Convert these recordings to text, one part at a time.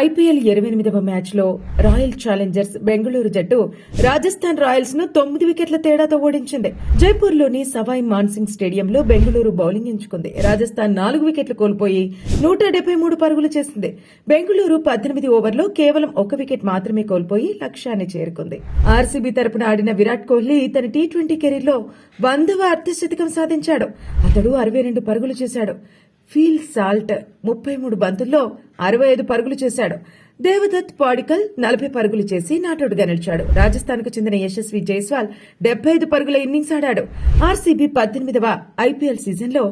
IPL ఇరవై ఎనిమిదవ మ్యాచ్లో రాయల్ ఛాలెంజర్స్ బెంగళూరు జట్టు రాజస్థాన్ రాయల్స్ను తొమ్మిది వికెట్ల తేడాతో ఓడించింది. జైపూర్లోని సవాయ్ మాన్సింగ్ స్టేడియంలో బెంగళూరు బౌలింగ్ ఎంచుకుంది. రాజస్థాన్ నాలుగు వికెట్లు కోల్పోయి నూట డెబ్బై మూడు పరుగులు చేసింది. బెంగళూరు పద్దెనిమిది ఓవర్లో కేవలం ఒక వికెట్ మాత్రమే కోల్పోయి లక్ష్యాన్ని చేరుకుంది. ఆర్సీబీ తరపున ఆడిన విరాట్ కోహ్లీ తన టీ ట్వంటీ కెరీర్లో వందవ అర్ధశతకం సాధించాడు. అతడు అరవై రెండు పరుగులు చేశాడు. ఫీల్ సాల్ట్ ముప్పై మూడు బంతుల్లో అరవై ఐదు పరుగులు చేశాడు. దేవదత్ పాడికల్ నలభై పరుగులు చేసి నాటౌట్గా నిలిచాడు. రాజస్థాన్కు చెందిన యశస్వి జైస్వాల్ డెబ్బై ఐదు పరుగుల ఇన్నింగ్స్ ఆడాడు. ఆర్సీబీ పద్దెనిమిదవ ఐపీఎల్ సీజన్లో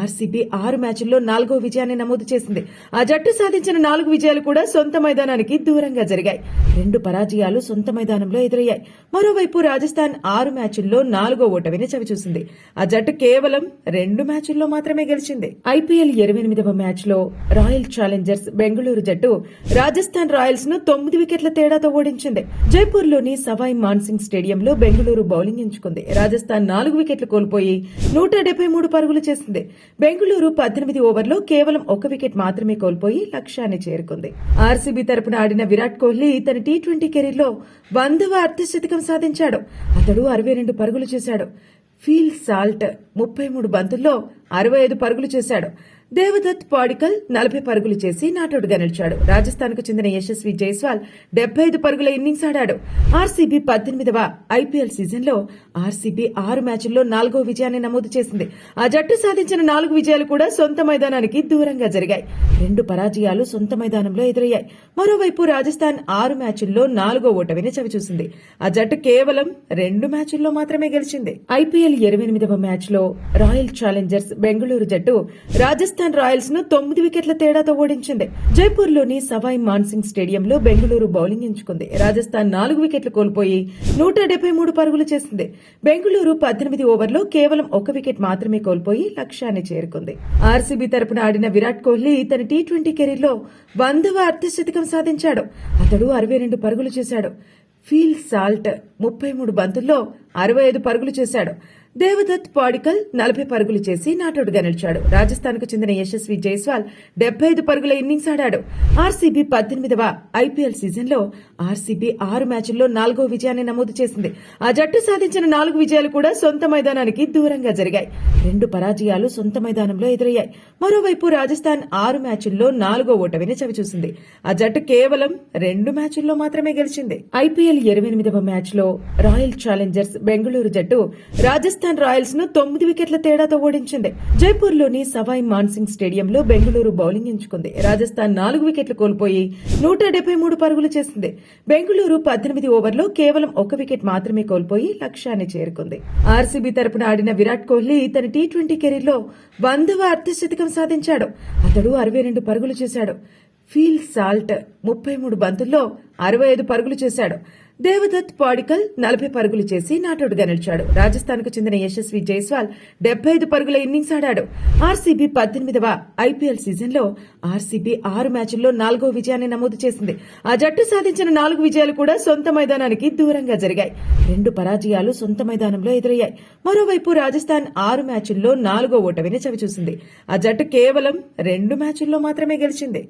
ఆర్సీబీ ఆరు మ్యాచ్ల్లో నాలుగో విజయాన్ని నమోదు చేసింది. ఆ జట్టు సాధించిన నాలుగు విజయాలు కూడా సొంత మైదానానికి దూరంగా జరిగాయి. రెండు పరాజయాలు సొంత మైదానంలో ఎదురయ్యాయి. మరోవైపు రాజస్థాన్ ఆరు మ్యాచ్ల్లో నాలుగో ఓటమిని చవిచూసింది. ఆ జట్టు కేవలం రెండు మ్యాచ్ల్లో మాత్రమే గెలిచింది. ఐపీఎల్ ఇరవై ఎనిమిదవ మ్యాచ్లో రాయల్ ఛాలెంజర్స్ బెంగళూరు జట్టు రాజస్థాన్ రాయల్స్ను తొమ్మిది వికెట్ల తేడాతో ఓడించింది. జైపూర్లోని సవాయ్ మాన్సింగ్ స్టేడియంలో బెంగళూరు బౌలింగ్ ఎంచుకుంది. రాజస్థాన్ నాలుగు వికెట్లు కోల్పోయి నూట డెబ్బై మూడు పరుగులు చేసింది. బెంగళూరు పద్దెనిమిది ఓవర్లో కేవలం ఒక వికెట్ మాత్రమే కోల్పోయి లక్ష్యాన్ని చేరుకుంది. ఆర్సీబీ తరపున ఆడిన విరాట్ కోహ్లీ తన టీ ట్వంటీ కెరీర్లో వందవ అర్ధశతకం సాధించాడు. అతడు అరవై రెండు పరుగులు చేశాడు. ఫీల్ సాల్ట్ ముప్పై మూడు బంతుల్లో అరవై ఐదు పరుగులు చేశాడు. దేవదత్ పాడికల్ నలభై పరుగులు చేసి నాటౌట్గా నిలిచాడు. రాజస్థాన్కు చెందిన యశస్వి జైస్వాల్ డెబ్బై ఐదు పరుగుల ఇన్నింగ్స్ ఆడాడు. ఆర్సీబీ పద్దెనిమిదవ ఐపీఎల్ సీజన్లో ఆర్సీబీ ఆరు మ్యాచ్ల్లో నాలుగో విజయాన్ని నమోదు చేసింది. ఆ జట్టు సాధించిన నాలుగు విజయాలు కూడా సొంత మైదానానికి దూరంగా జరిగాయి. రెండు పరాజయాలు సొంత మైదానంలో ఎదురయ్యాయి. మరోవైపు రాజస్థాన్ ఆరు మ్యాచ్ల్లో నాలుగో ఓటమిని చవిచూసింది. ఆ జట్టు కేవలం రెండు మ్యాచ్ల్లో మాత్రమే గెలిచింది. ఐపీఎల్ ఇరవై ఎనిమిదవ మ్యాచ్లో రాయల్ ఛాలెంజర్స్ బెంగళూరు జట్టు రాజస్థాన్ రాయల్స్ను తొమ్మిది వికెట్ల తేడాతో ఓడించింది. జైపూర్లోని సవాయ్ మాన్సింగ్ స్టేడియంలో బెంగళూరు బౌలింగ్ ఎంచుకుంది. రాజస్థాన్ నాలుగు వికెట్లు కోల్పోయి నూట డెబ్బై మూడు పరుగులు చేసింది. బెంగళూరు పద్దెనిమిది ఓవర్లో కేవలం ఒక వికెట్ మాత్రమే కోల్పోయి లక్ష్యాన్ని చేరుకుంది. ఆర్సీబీ తరపున ఆడిన విరాట్ కోహ్లీ తన టీ ట్వంటీ కెరీర్లో వందవ అర్ధశతకం సాధించాడు. అతడు అరవై రెండు పరుగులు చేశాడు. ఫీల్ సాల్ట్ ముప్పై మూడు బంతుల్లో అరవై ఐదు పరుగులు చేశాడు. దేవదత్ పాడికల్ నలభై పరుగులు చేసి నాటౌట్గా నిలిచాడు రాజస్థాన్కు చెందిన యశస్వి జైస్వాల్ డెబ్బై ఐదు పరుగుల ఇన్నింగ్స్ ఆడాడు. ఆర్సీబీ పద్దెనిమిదవ ఐపీఎల్ సీజన్లో ఆర్సీబీ ఆరు మ్యాచ్ల్లో నాలుగో విజయాన్ని నమోదు చేసింది. ఆ జట్టు సాధించిన నాలుగు విజయాలు కూడా సొంత మైదానానికి దూరంగా జరిగాయి. రెండు పరాజయాలు సొంత మైదానంలో ఎదురయ్యాయి. మరోవైపు రాజస్థాన్ ఆరు మ్యాచ్ల్లో నాలుగో ఓటమిని చవిచూసింది. ఆ జట్టు కేవలం రెండు మ్యాచ్ల్లో మాత్రమే గెలిచింది. ఐపీఎల్ ఇరవై ఎనిమిదవ మ్యాచ్లో రాయల్ ఛాలెంజర్స్ బెంగళూరు జట్టు రాజస్థాన్ రాయల్స్ను తొమ్మిది వికెట్ల తేడాతో ఓడించింది. జైపూర్లోని సవాయ్ మాన్సింగ్ స్టేడియంలో బెంగళూరు బౌలింగ్ ఎంచుకుంది. రాజస్థాన్ నాలుగు వికెట్లు కోల్పోయి నూట డెబ్బై మూడు పరుగులు చేసింది. బెంగళూరు పద్దెనిమిది ఓవర్లో కేవలం ఒక వికెట్ మాత్రమే కోల్పోయి లక్ష్యాన్ని చేరుకుంది. ఆర్సీబీ తరపున ఆడిన విరాట్ కోహ్లీ తన టీ ట్వంటీ కెరీర్లో వందవ అర్ధశతకం సాధించాడు. అతడు అరవై రెండు పరుగులు చేశాడు. ఫీల్ సాల్ట్ ముప్పై మూడు బంతుల్లో అరవై ఐదు పరుగులు చేశాడు. దేవదత్ పాడికల్ నలభై పరుగులు చేసి నాటౌట్గా నిలిచాడు. రాజస్థాన్కు చెందిన యశస్వి జైస్వాల్ డెబ్బై ఐదు పరుగుల ఇన్నింగ్స్ ఆడాడు. ఆర్సీబీ పద్దెనిమిదవ ఐపీఎల్ సీజన్లో ఆర్సీబీ ఆరు మ్యాచ్ల్లో నాలుగో విజయాన్ని నమోదు చేసింది. ఆ జట్టు సాధించిన నాలుగు విజయాలు కూడా సొంత మైదానానికి దూరంగా జరిగాయి. రెండు పరాజయాలు సొంత మైదానంలో ఎదురయ్యాయి. మరోవైపు రాజస్థాన్ ఆరు మ్యాచ్ల్లో నాలుగో ఓటమిని చవిచూసింది. ఆ జట్టు కేవలం రెండు మ్యాచ్ల్లో మాత్రమే గెలిచింది.